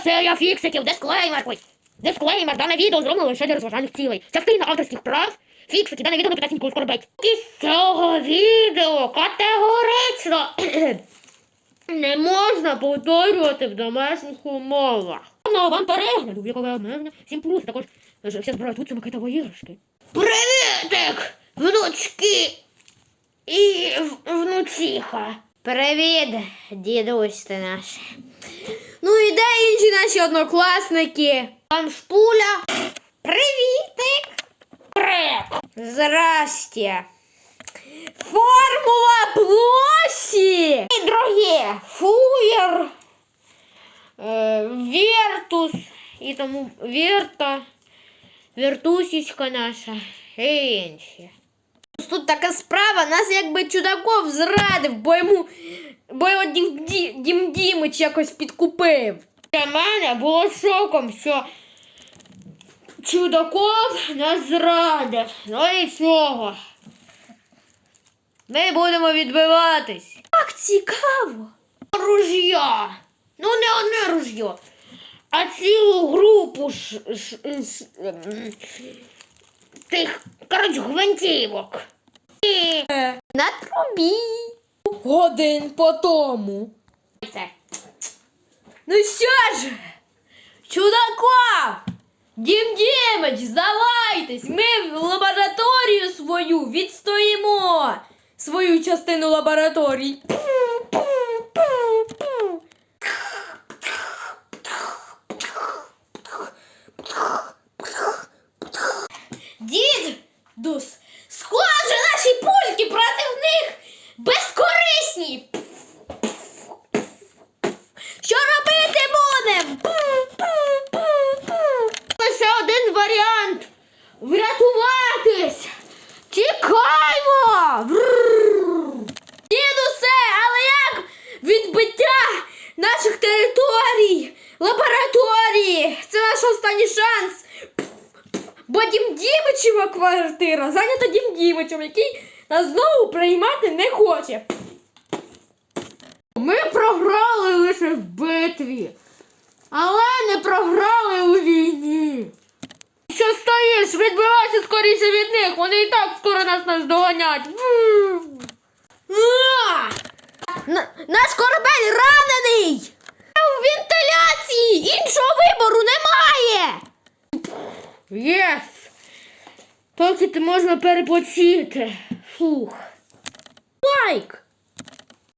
серія фіксиків, дисклеймер. Ой, дисклеймер, дане відео зроблено лише для розважальних цілей. Частина авторських прав, фіксики, дане відео не питання ніколи скорбить. І цього відео категорично не можна повторювати в домашніх умовах. Ну, вам перегляду, вікове обмеження, 7 плюс, також е, вся зброя тут це макетові іграшки. Привітик, внучки і внучиха. Привіт, дідусь ти наш. Ну і де інші наші однокласники? Там шпуля, Привітик! крек. Здрасте! Формула площі! І друге, фуєр, е, вертус, і тому верта, вертусечка наша, і інші. Тут така справа, нас якби чудаков зрадив, бо йому бо його Дім, Ді- Дім Дімич якось підкупив. Для мене було шоком, що Чудаков нас зрадив. Ну нічого. Ми будемо відбиватись. Так цікаво. Ружья. Ну не одне ружьо, а цілу групу ш, ш, ш, тих, коротше, гвинтівок. І На трубі. Годин по тому. Ну що ж, чудаков! Дім Дімич, здавайтесь! Ми в лабораторію свою відстоїмо свою частину лабораторій. Дід, Дус, схоже, наші пульки проти них безкорисні. Наших територій, лабораторії? Це наш останній шанс. Бо Дім Дімичева квартира зайнята Дім Дімичем, який нас знову приймати не хоче. Ми програли лише в битві, але не програли у війні. Що стоїш? Відбивайся скоріше від них, вони і так скоро нас наздоганять. Наш корабель ранений! У вентиляції! Іншого вибору немає! Єс! Поки ти можна перепочити. Фух. Майк!